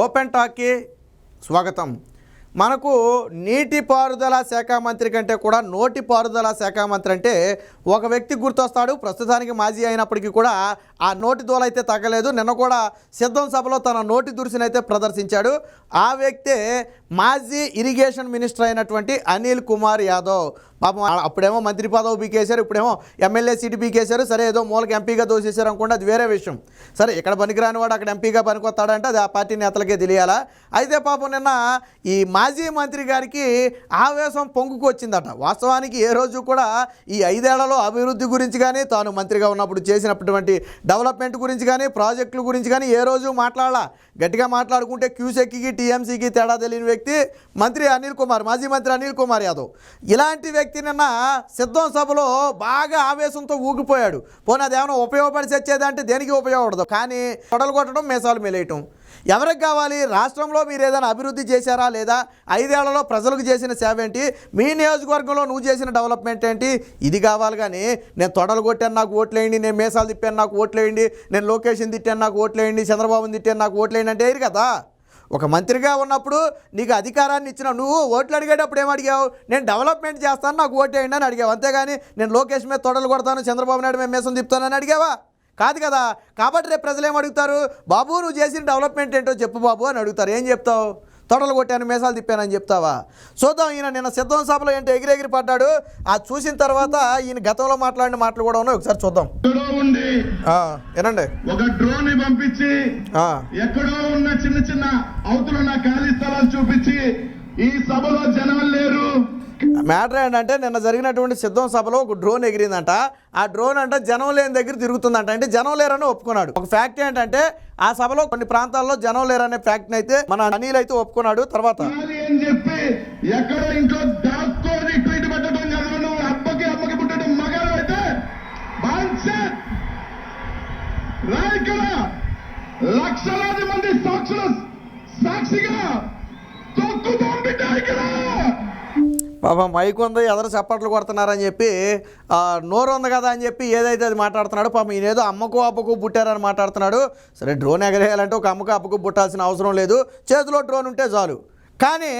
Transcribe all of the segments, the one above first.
Open టాక్కి స్వాగతం. మనకు నీటిపారుదల శాఖ మంత్రి కంటే కూడా నోటిపారుదల శాఖ మంత్రి అంటే ఒక వ్యక్తి గుర్తొస్తాడు. ప్రస్తుతానికి మాజీ అయినప్పటికీ కూడా ఆ నోటి దూలైతే తగ్గలేదు. నిన్న కూడా సిద్ధం సభలో తన నోటి దురుసునైతే ప్రదర్శించాడు. ఆ వ్యక్తే మాజీ ఇరిగేషన్ మినిస్టర్ అయినటువంటి అనిల్ కుమార్ యాదవ్. పాపం అప్పుడేమో మంత్రి పదవి పీకేశారు ఇప్పుడేమో ఎమ్మెల్యే సీటు పీకేశారు. సరే ఏదో మూలకి ఎంపీగా దోసేశారు అనుకుంటే అది వేరే విషయం. సరే ఇక్కడ పనికిరాని వాడు అక్కడ ఎంపీగా పనికొస్తాడంటే అది ఆ పార్టీ నేతలకే తెలియాలా? అయితే పాపం నిన్న ఈ మాజీ మంత్రి గారికి ఆవేశం పొంగుకు వచ్చిందట. వాస్తవానికి ఏ రోజు కూడా ఈ ఐదేళ్ళలో అభివృద్ధి గురించి కానీ తాను మంత్రిగా ఉన్నప్పుడు చేసినటువంటి డెవలప్మెంట్ గురించి కానీ ప్రాజెక్టుల గురించి కానీ ఏ రోజు మాట్లాడాల. గట్టిగా మాట్లాడుకుంటే క్యూసెక్కి టీఎంసీకి తేడా తెలియని వ్యక్తి మంత్రి అనిల్ కుమార్ మాజీ మంత్రి అనిల్ కుమార్ యాదవ్. ఇలాంటి వ్యక్తి నిన్న సిద్ధం సభలో బాగా ఆవేశంతో ఊగిపోయాడు. పోనీ అదేమైనా ఉపయోగపడి చచ్చేదంటే దేనికి ఉపయోగపడదు? కానీ తొడలు కొట్టడం మేసాలు మెలేయటం. ఎవరికి కావాలి? రాష్ట్రంలో మీరు ఏదైనా అభివృద్ధి చేశారా లేదా? ఐదేళ్ళలో ప్రజలకు చేసిన సేవ ఏంటి? మీ నియోజకవర్గంలో నువ్వు చేసిన డెవలప్మెంట్ ఏంటి? ఇది కావాలి కానీ నేను తొడలు కొట్టాను నాకు ఓట్లేయండి నేను మేసాలు తిప్పాను నాకు ఓట్లేయండి నేను లొకేషన్ తిట్టాను నాకు ఓట్లేయండి చంద్రబాబుని తిట్టాను నాకు ఓట్లేయండి అంటే ఏరు కదా? ఒక మంత్రిగా ఉన్నప్పుడు నీకు అధికారాన్ని ఇచ్చిన నువ్వు ఓట్లు అడిగేటప్పుడు ఏం అడిగావు? నేను డెవలప్మెంట్ చేస్తాను నాకు ఓటేయండి అని అడిగావు. అంతేగాని నేను లోకేష్ మీద తొడలు కొడతాను చంద్రబాబు నాయుడు మీద మేసం తిప్పుతానని అడిగావా? కాదు కదా. కాబట్టి రేపు ప్రజలు ఏం అడుగుతారు? బాబు నువ్వు చేసిన డెవలప్మెంట్ ఏంటో చెప్పు బాబు అని అడుగుతారు. ఏం చెప్తావు? తొడలు కొట్టాను మేసాలు తిప్పానని చెప్తావా? చూద్దాం ఈయన నిన్న సిద్ధం సభలో ఏంటో ఎగిరెగిరి పడ్డాడు. అది చూసిన తర్వాత ఈయన గతంలో మాట్లాడిన మాటలు కూడా ఉన్నాయి. ఒకసారి చూద్దాం. ఆ, వినండి. ఒక డ్రోన్ని పంపించి ఆ, ఎక్కడో ఉన్న చిన్న చిన్న అవతలున్న ఖాళీ స్థలాలు చూపించి ఈ సభలో జనం లేరు. మ్యాటర్ ఏంటంటే నిన్న జరిగినటువంటి సిద్ధం సభలో ఒక డ్రోన్ ఎగిరిందంట. ఆ డ్రోన్ అంటే జనం లేని దగ్గర తిరుగుతుందంట. అంటే జనం లేరని ఒప్పుకున్నాడు. ఒక ఫ్యాక్ట్ ఏంటంటే ఆ సభలో కొన్ని ప్రాంతాల్లో జనం లేరనే ఫ్యాక్ట్ అయితే మన అనిల్ అయితే ఒప్పుకున్నాడు. తర్వాత ఖాళీ ఇంట్లో దాక్కొని ట్వీట్ పెట్టడం కదా అబ్బకి అమ్మకి పుట్టడం మగాడు అయితే రా ఇక్కడ లక్షలాది మంది సాక్షుల సాక్షిగా తొక్కు పంపిట ఇక్కడ పాపం మైక్ ఉంది ఎదరు చప్పట్లు కొడుతున్నారని చెప్పి నోరు ఉంది కదా అని చెప్పి ఏదైతే అది మాట్లాడుతున్నాడు పాపం ఈయనేదో అమ్మకు అప్పకు పుట్టారని మాట్లాడుతున్నాడు. సరే డ్రోన్ ఎగరేయాలంటే ఒక అమ్మకు అప్పకు పుట్టాల్సిన అవసరం లేదు. చేతిలో డ్రోన్ ఉంటే చాలు. కానీ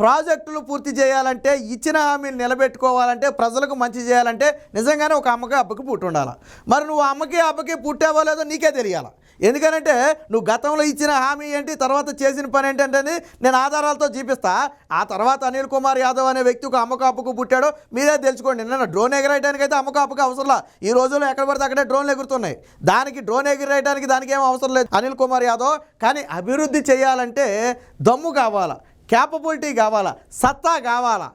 ప్రాజెక్టులు పూర్తి చేయాలంటే ఇచ్చిన హామీలు నిలబెట్టుకోవాలంటే ప్రజలకు మంచి చేయాలంటే నిజంగానే ఒక అమ్మకి అబ్బకి పుట్టి ఉండాలి? మరి నువ్వు అమ్మకి అబ్బకి పుట్టావో లేదో నీకే తెలియాలి? ఎందుకనంటే నువ్వు గతంలో ఇచ్చిన హామీ ఏంటి తర్వాత చేసిన పని ఏంటంటే నేను ఆధారాలతో చూపిస్తా. ఆ తర్వాత అనిల్ కుమార్ యాదవ్ అనే వ్యక్తి ఒక అమ్మకు అప్పుకు పుట్టాడో. మీరే తెలుసుకోండి. నిన్న డ్రోన్ ఎగరేయడానికి అయితే అమ్మకు అప్పుకు అవసరంలా ఈ రోజుల్లో ఎక్కడ పడితే అక్కడే డ్రోన్లు ఎగురుతున్నాయి. దానికి డ్రోన్ ఎగరేయడానికి దానికి ఏం అవసరం లేదు అనిల్ కుమార్ యాదవ్. కానీ అభివృద్ధి చేయాలంటే దమ్ము కావాలా? క్యాపబిలిటీ కావాలి? సత్తా కావాలా?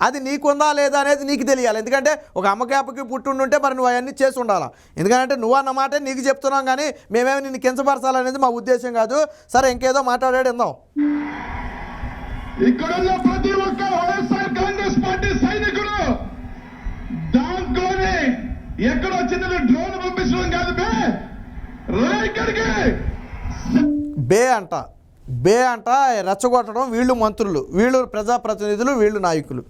అది నీకుందా లేదా అనేది నీకు తెలియాలి. ఎందుకంటే ఒక అమ్మకేపకి పుట్టుండుంటే మరి నువ్వు అవన్నీ చేసి ఉండాలా? ఎందుకంటే నువ్వు అన్న మాట నీకు చెప్తున్నాం కానీ మేమేమి నిన్ను కించపరచాలనేది మా ఉద్దేశం కాదు. సరే ఇంకేదో మాట్లాడాడు ఇందాం ఇక్కడున్న ప్రతి ఒక్క వైఎస్ఆర్ కాంగ్రెస్ పార్టీ సైనికుడు దాంట్లోని ఎక్కడో చిన్న డ్రోన్ పంపించడం కాదు బే. రా ఇక్కడికి. బే అంట. బే అంట రెచ్చగొట్టడం వీళ్ళు మంత్రులు. వీళ్ళు ప్రజాప్రతినిధులు వీళ్ళు నాయకులు.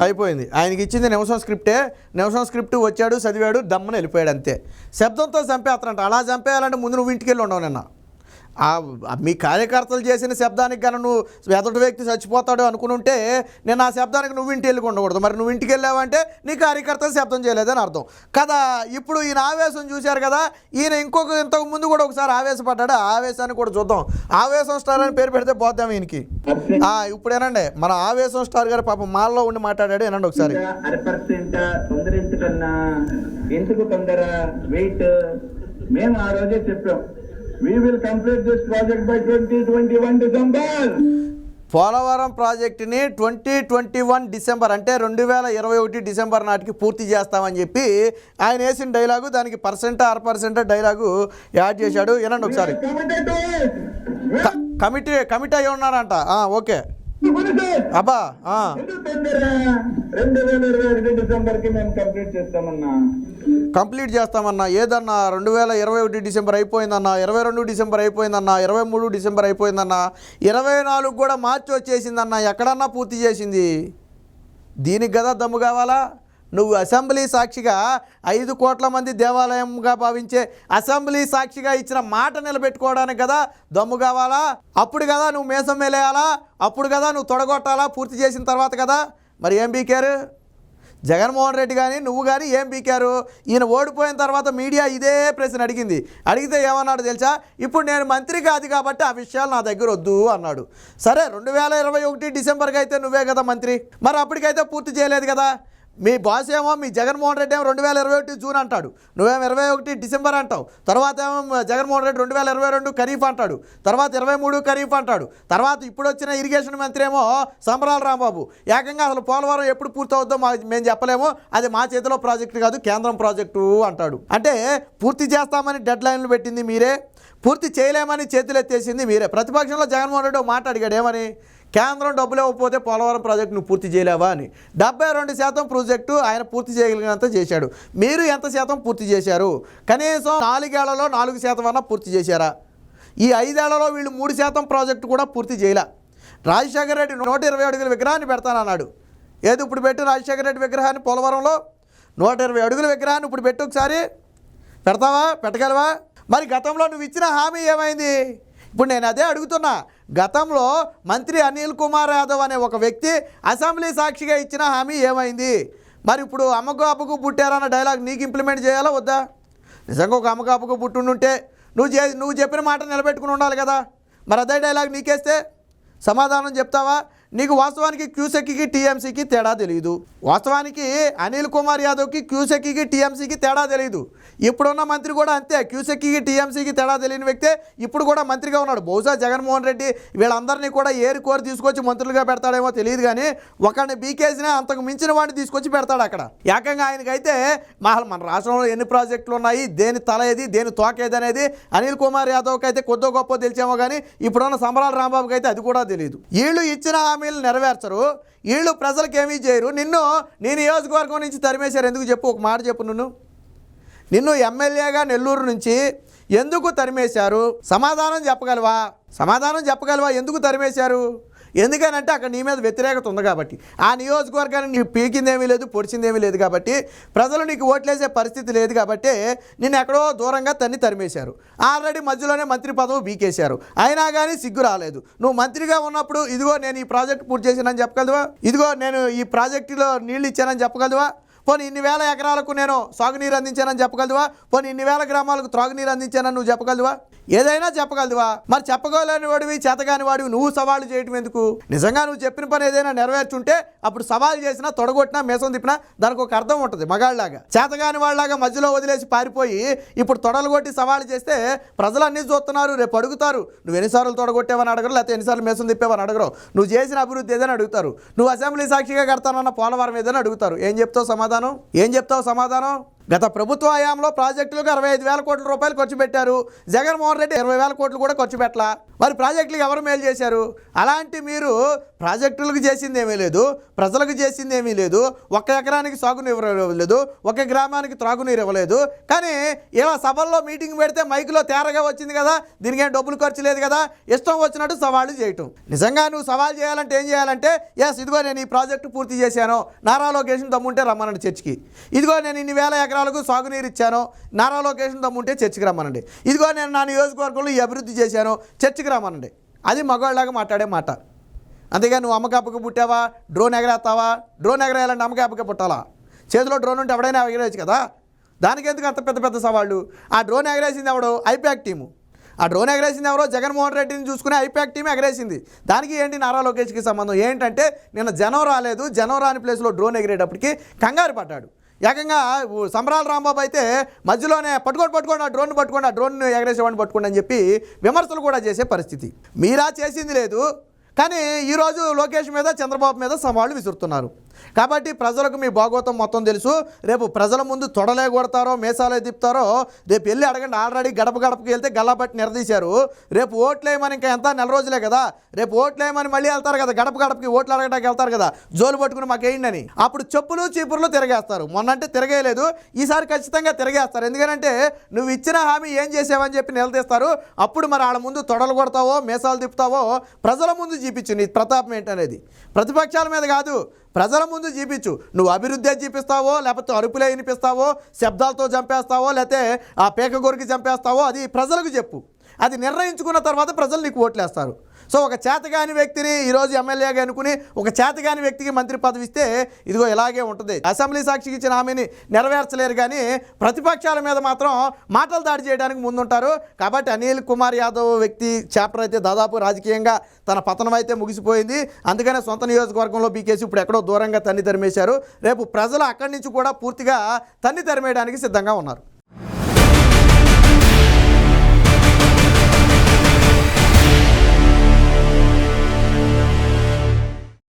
అయిపోయింది. ఆయనకి ఇచ్చింది నిమిషం స్క్రిప్టే. నిమిషం స్క్రిప్ట్ వచ్చాడు చదివాడు దమ్మని వెళ్ళిపోయాడు అంతే. శబ్దంతో చంపేస్తారంట అలా చంపేయాలంటే ముందు నువ్వు ఇంటికి వెళ్ళి ఉండవు నిన్న. మీ కార్యకర్తలు చేసిన శబ్దానికి కన్నా నువ్వు ఎదుటి వ్యక్తి చచ్చిపోతాడు అనుకుని ఉంటే నేను ఆ శబ్దానికి నువ్వు ఇంటికి వెళ్ళి ఉండకూడదు. మరి నువ్వు ఇంటికి వెళ్ళావంటే నీ కార్యకర్తలు శబ్దం చేయలేదని అర్థం. కదా ఇప్పుడు ఈయన ఆవేశం చూశారు కదా ఈయన ఇంకొక ఇంతకు ముందు కూడా ఒకసారి ఆవేశపడ్డాడు. ఆవేశాన్ని కూడా చూద్దాం. ఆవేశం స్టార్ అని పేరు పెడితే పోద్దాం ఈయనకి. ఆ, ఇప్పుడేనండి మన ఆవేశం స్టార్ గారు పాపం మాల్లో ఉండి మాట్లాడాడు. ఏనండి ఒకసారి. ఎందుకు తొందర? వెయిట్. మేము ఆ రోజే చెప్పాం. Complete this project by twenty twenty one December Polavaram ప్రాజెక్టుని ట్వంటీ ట్వంటీ వన్ డిసెంబర్ అంటే రెండు వేల ఇరవై ఒకటి డిసెంబర్ నాటికి పూర్తి చేస్తామని చెప్పి ఆయన వేసిన డైలాగు దానికి పర్సెంట్ అర పర్సెంట్ డైలాగు యాడ్ చేశాడు. వినండి ఒకసారి. కమిటీ కమిటీ అయి ఉన్నారంట. ఓకే. అబ్బా ఆ. రెండు వేల ఇరవై ఒకటి డిసెంబర్కి మేము కంప్లీట్ చేస్తామన్నా. కంప్లీట్ చేస్తామన్నా. ఏదన్నా రెండు వేల ఇరవై ఒకటి డిసెంబర్ అయిపోయిందన్నా ఇరవై రెండు డిసెంబర్ అయిపోయిందన్నా ఇరవై మూడు డిసెంబర్ అయిపోయిందన్నా ఇరవై నాలుగు కూడా మార్చి వచ్చేసిందన్నా ఎక్కడన్నా పూర్తి చేసింది? దీనికి కదా దమ్ము కావాలా? నువ్వు అసెంబ్లీ సాక్షిగా ఐదు కోట్ల మంది దేవాలయంగా భావించే అసెంబ్లీ సాక్షిగా ఇచ్చిన మాట నిలబెట్టుకోవడానికి కదా దమ్ము కావాలా? అప్పుడు కదా నువ్వు మేసం మేలేయాలా? అప్పుడు కదా నువ్వు తొడగొట్టాలా? పూర్తి చేసిన తర్వాత కదా? మరి ఏం బీకారు? జగన్మోహన్ రెడ్డి కానీ నువ్వు కానీ ఏం బీకారు? ఈయన ఓడిపోయిన తర్వాత మీడియా ఇదే ప్రశ్న అడిగింది. అడిగితే ఏమన్నాడు తెలుసా? ఇప్పుడు నేను మంత్రి కాదు కాబట్టి ఆ విషయాలు నా దగ్గర వద్దు అన్నాడు. సరే రెండు వేల ఇరవై ఒకటి డిసెంబర్కి అయితే నువ్వే కదా మంత్రి. మరి అప్పటికైతే పూర్తి చేయలేదు కదా? మీ బాస్ ఏమో మీ జగన్మోహన్ రెడ్డి ఏమో రెండు వేల ఇరవై ఒకటి జూన్ అంటాడు. నువ్వేమో ఇరవై ఒకటి డిసెంబర్ అంటావు. తర్వాత ఏమో జగన్మోహన్ రెడ్డి రెండు వేల ఇరవై రెండు ఖరీఫ్ అంటాడు. తర్వాత ఇరవై మూడు ఖరీఫ్ అంటాడు. తర్వాత ఇప్పుడు వచ్చిన ఇరిగేషన్ మంత్రి ఏమో సంబరాల రాంబాబు. ఏకంగా అసలు పోలవరం ఎప్పుడు పూర్తవుద్దో మా మేము చెప్పలేము. అది మా చేతిలో ప్రాజెక్టు కాదు కేంద్రం ప్రాజెక్టు అంటాడు. అంటే పూర్తి చేస్తామని డెడ్ లైన్లు పెట్టింది మీరే. పూర్తి చేయలేమని చేతులు ఎత్తేసింది మీరే. ప్రతిపక్షంలో జగన్మోహన్ రెడ్డి ఒక మాట అడిగాడు ఏమని? కేంద్రం డబ్బులు ఇవ్వకపోతే పోలవరం ప్రాజెక్టు నువ్వు పూర్తి చేయలేవా అని. డెబ్బై రెండు శాతం ప్రాజెక్టు ఆయన పూర్తి చేయగలిగినంత చేశాడు. మీరు ఎంత శాతం పూర్తి చేశారు? కనీసం నాలుగేళ్ళలో నాలుగు శాతం అన్నా పూర్తి చేశారా? ఈ ఐదేళ్ళలో వీళ్ళు మూడు శాతం ప్రాజెక్టు కూడా పూర్తి చేయలే. రాజశేఖర రెడ్డి నూట ఇరవై అడుగుల విగ్రహాన్ని పెడతానన్నాడు. ఏది ఇప్పుడు పెట్టు రాజశేఖర రెడ్డి విగ్రహాన్ని పోలవరంలో? నూట ఇరవై అడుగుల విగ్రహాన్ని ఇప్పుడు పెట్టు ఒకసారి. పెడతావా? పెట్టగలవా? మరి గతంలో నువ్వు ఇచ్చిన హామీ ఏమైంది? ఇప్పుడు నేను అదే అడుగుతున్నా. గతంలో మంత్రి అనిల్ కుమార్ యాదవ్ అనే ఒక వ్యక్తి అసెంబ్లీ సాక్షిగా ఇచ్చిన హామీ ఏమైంది? మరి ఇప్పుడు అమ్మకు అప్పుకు పుట్టారన్న డైలాగ్ నీకు ఇంప్లిమెంట్ చేయాలా వద్దా? నిజంగా ఒక అమ్మకు అప్పకు పుట్టుండుంటే నువ్వు చే నువ్వు చెప్పిన మాట నిలబెట్టుకుని ఉండాలి కదా. మరి అదే డైలాగ్ నీకేస్తే సమాధానం చెప్తావా? నీకు వాస్తవానికి క్యూసెక్కి టీఎంసీకి తేడా తెలియదు వాస్తవానికి అనిల్ కుమార్ యాదవ్కి క్యూసెక్కి టీఎంసీకి తేడా తెలియదు ఇప్పుడున్న మంత్రి కూడా అంతే. క్యూసెక్కి టీఎంసీకి తేడా తెలియని వ్యక్తే ఇప్పుడు కూడా మంత్రిగా ఉన్నాడు. బహుశా జగన్మోహన్ రెడ్డి వీళ్ళందరినీ కూడా ఏరి కోరి తీసుకొచ్చి మంత్రులుగా పెడతాడేమో తెలియదు కానీ ఒకరిని బీకేజీనే అంతకు మించిన వాడిని తీసుకొచ్చి పెడతాడు అక్కడ. ఏకంగా ఆయనకైతే మా మన రాష్ట్రంలో ఎన్ని ప్రాజెక్టులు ఉన్నాయి దేని తల ఏది దేని తోకేది అనేది అనిల్ కుమార్ యాదవ్కి అయితే కొద్దో గొప్ప తెలిసేమో కానీ ఇప్పుడున్న సంబరాల రాంబాబుకి అయితే అది కూడా తెలియదు వీళ్ళు ఇచ్చిన హామీలు నెరవేర్చరు. వీళ్ళు ప్రజలకు ఏమీ చేయరు. నిన్ను నీ నియోజకవర్గం నుంచి తరిమేశారు. ఎందుకు చెప్పు? ఒక మాట చెప్పు నువ్వు నిన్ను ఎమ్మెల్యేగా నెల్లూరు నుంచి ఎందుకు తరిమేశారు? సమాధానం చెప్పగలవా? సమాధానం చెప్పగలవా? ఎందుకు తరిమేశారు? ఎందుకనంటే అక్కడ నీ మీద వ్యతిరేకత ఉంది కాబట్టి. ఆ నియోజకవర్గాన్ని నీ పీకిందేమీ లేదు పొడిచిందేమీ లేదు కాబట్టి ప్రజలు నీకు ఓట్లేసే పరిస్థితి లేదు కాబట్టి నిన్ను ఎక్కడో దూరంగా తన్ని తరిమేశారు. ఆల్రెడీ మధ్యలోనే మంత్రి పదవి బీకేశారు. అయినా కానీ సిగ్గు రాలేదు. నువ్వు మంత్రిగా ఉన్నప్పుడు ఇదిగో నేను ఈ ప్రాజెక్ట్ పూర్తి చేశానని చెప్పగలదువా? ఇదిగో నేను ఈ ప్రాజెక్టులో నీళ్ళు ఇచ్చానని చెప్పగలదువా? పోనీ ఇన్ని వేల ఎకరాలకు నేను సాగునీరు అందించానని చెప్పగలదువా? పోనీ ఇన్ని వేల గ్రామాలకు త్రాగునీరు అందించానని నువ్వు చెప్పగలదువా? ఏదైనా చెప్పగలదువా? మరి చెప్పగలని వాడివి చేతగాని వాడివి నువ్వు సవాళ్ళు చేయటం ఎందుకు? నిజంగా నువ్వు చెప్పిన పని ఏదైనా నెరవేర్చుంటే అప్పుడు సవాల్ చేసినా తొడగొట్టినా మేసం తిప్పినా దానికి ఒక అర్థం ఉంటుంది మగాళ్ళలాగా. చేతగాని వాళ్ళలాగా మధ్యలో వదిలేసి పారిపోయి ఇప్పుడు తొడలు కొట్టి సవాలు చేస్తే ప్రజలు అన్నీ చూస్తున్నారు రేపు అడుగుతారు. నువ్వు ఎన్నిసార్లు తొడగొట్టేవని అడగరు లేకపోతే ఎన్నిసార్లు మేసం తిప్పేవని అడగరు. నువ్వు చేసిన అభివృద్ధి ఏదైనా అడుగుతారు. నువ్వు అసెంబ్లీ సాక్షిగా కడతానన్న పోలవరం ఏదైనా అడుగుతారు. ఏం చెప్తావు సమాధానం? ఏం చెప్తావు సమాధానం? గత ప్రభుత్వ హయాంలో ప్రాజెక్టులకు అరవై ఐదు వేల కోట్ల రూపాయలు ఖర్చు పెట్టారు. జగన్మోహన్ రెడ్డి ఇరవై వేల కోట్లు కూడా ఖర్చు పెట్టలా. మరి ప్రాజెక్టులకు ఎవరు మేలు చేశారు? అలాంటి మీరు ప్రాజెక్టులకు చేసింది ఏమీ లేదు ప్రజలకు చేసింది ఏమీ లేదు ఒక ఎకరానికి సాగునీరు ఇవ్వలేదు ఒక గ్రామానికి త్రాగునీరు ఇవ్వలేదు. కానీ ఇలా సభల్లో మీటింగ్ పెడితే మైకులో తేరగా వచ్చింది కదా దీనికి ఏం డబ్బులు ఖర్చు లేదు కదా ఇష్టం వచ్చినట్టు సవాళ్ళు చేయటం. నిజంగా నువ్వు సవాల్ చేయాలంటే ఏం చేయాలంటే ఎస్ ఇదిగో నేను ఈ ప్రాజెక్టు పూర్తి చేశాను నారా లొకేషన్ దమ్ముంటే రమ్మనండి చర్చికి. ఇదిగో నేను ఇన్ని వేల ఎకరాలకు సాగునీరు ఇచ్చాను. నారా లొకేషన్ దమ్ముంటే చర్చికి రమ్మనండి. ఇదిగో నేను నా నియోజకవర్గంలో ఈ అభివృద్ధి చేశాను. చర్చికి రమ్మనండి. అది మగవాళ్ళలాగా మాట్లాడే మాట. అంతేగా నువ్వు అమ్మకాపకి పుట్టావా? డ్రోన్ ఎగరేస్తావా? డ్రోన్ ఎగరేయాలంటే అమ్మకాపకి పుట్టాలా? చేతిలో డ్రోన్ ఉంటే ఎవడైనా ఎగరేయచ్చు కదా? దానికి ఎందుకు అంత పెద్ద పెద్ద సవాళ్ళు? ఆ డ్రోన్ ఎగరేసింది ఎవడో? IPAC team. ఆ డ్రోన్ ఎగరేసింది ఎవరో? జగన్మోహన్ రెడ్డిని చూసుకుని ఐపాక్ టీం ఎగరేసింది. దానికి ఏంటి నారా లోకేష్కి సంబంధం? ఏంటంటే నిన్న జనం రాలేదు. జనం రాని ప్లేస్లో డ్రోన్ ఎగిరేటప్పటికి కంగారు పడ్డాడు. ఏకంగా సంబరాల రాంబాబు అయితే మధ్యలోనే పట్టుకోండి పట్టుకోండి ఆ డ్రోన్ పట్టుకోండి ఆ డ్రోన్ ఎగరేసేవాడిని పట్టుకోండి అని చెప్పి విమర్శలు కూడా చేసే పరిస్థితి. మీరా చేసింది లేదు కానీ ఈరోజు లోకేష్ మీద చంద్రబాబు మీద సవాళ్ళు విసురుతున్నారు. కాబట్టి ప్రజలకు మీ భాగోతం మొత్తం తెలుసు. రేపు ప్రజల ముందు తొడలే కొడతారో మేసాలే తిప్పుతారో రేపు వెళ్ళి అడగండి. ఆల్రెడీ గడప గడపకి వెళ్తే గల్లాపట్టి నిలదీశారు రేపు ఓట్లేయమని ఇంకా ఎంత? నెల రోజులే కదా. రేపు ఓట్లేయమని మళ్ళీ వెళ్తారు కదా. గడప గడపకి ఓట్లు అడగడానికి వెళ్తారు కదా. జోలు పట్టుకుని మాకేయండి అని. అప్పుడు చెప్పులు చీపుర్లు తిరగేస్తారు. మొన్నంటే తిరగేయలేదు. ఈసారి ఖచ్చితంగా తిరగేస్తారు. ఎందుకంటే నువ్వు ఇచ్చిన హామీ ఏం చేసావని చెప్పి నిలదీస్తారు. అప్పుడు మరి వాళ్ళ ముందు తొడలు కొడతావో మేసాలు తిప్పుతావో ప్రజల ముందు చూపించు నీ ప్రతాపం ఏంటనేది. ప్రతిపక్షాల మీద కాదు. ప్రజల ముందు చూపించు. నువ్వు అభివృద్ధి చూపిస్తావో లేకపోతే అరుపులే వినిపిస్తావో శబ్దాలతో చంపేస్తావో లేకపోతే ఆ పేక గొరికి చంపేస్తావో అది ప్రజలకు చెప్పు. అది నిర్ణయించుకున్న తర్వాత ప్రజలు నీకు ఓట్లేస్తారు. సో ఒక చేతగాని వ్యక్తిని ఈరోజు ఎమ్మెల్యేగా అనుకుని ఒక చేతగాని వ్యక్తికి మంత్రి పదవి ఇస్తే ఇదిగో ఇలాగే ఉంటుంది. అసెంబ్లీ సాక్షికి ఇచ్చిన హామీని నెరవేర్చలేరు కానీ ప్రతిపక్షాల మీద మాత్రం మాటలు దాడి చేయడానికి ముందుంటారు. కాబట్టి అనిల్ కుమార్ యాదవ్ వ్యక్తి చాప్టర్ అయితే దాదాపు రాజకీయంగా తన పతనం అయితే ముగిసిపోయింది. అందుకనే సొంత నియోజకవర్గంలో బీకేసి ఇప్పుడు ఎక్కడో దూరంగా తన్ని తరిమేశారు. రేపు ప్రజలు అక్కడి నుంచి కూడా పూర్తిగా తన్ని తరిమేయడానికి సిద్ధంగా ఉన్నారు.